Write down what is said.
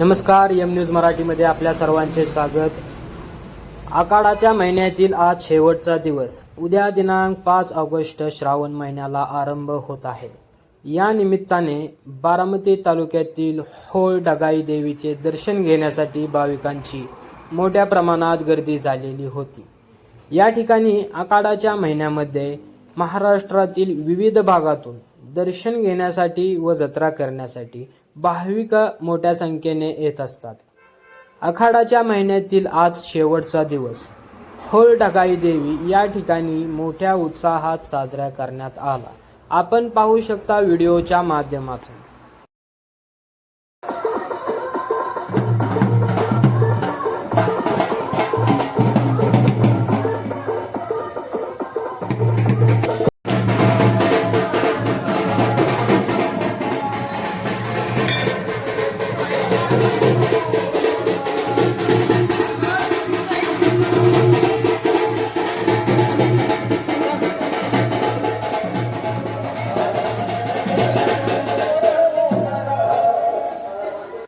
नमस्कार M news मराठीमध्ये आपल्या सर्वांचे स्वागत. आखाडाच्या महिन्यातील आज शेवटचा दिवस. उद्या दिनांक पाच ऑगस्ट श्रावण महिन्याला आरंभ होत आहे. या निमित्ताने बारामती तालुक्यातील होळ डगाई देवीचे दर्शन घेण्यासाठी भाविकांची मोठ्या प्रमाणात गर्दी झालेली होती. या ठिकाणी आखाडाच्या महिन्यामध्ये महाराष्ट्रातील विविध भागातून दर्शन घेण्यासाठी व जत्रा करण्यासाठी भाविक मोठ्या संख्येने येत असतात. आखाडाच्या महिन्यातील आज शेवटचा दिवस. होळ ढगाई देवी या ठिकाणी मोठ्या उत्साहात साजरा करण्यात आला. आपण पाहू शकता व्हिडिओच्या माध्यमातून.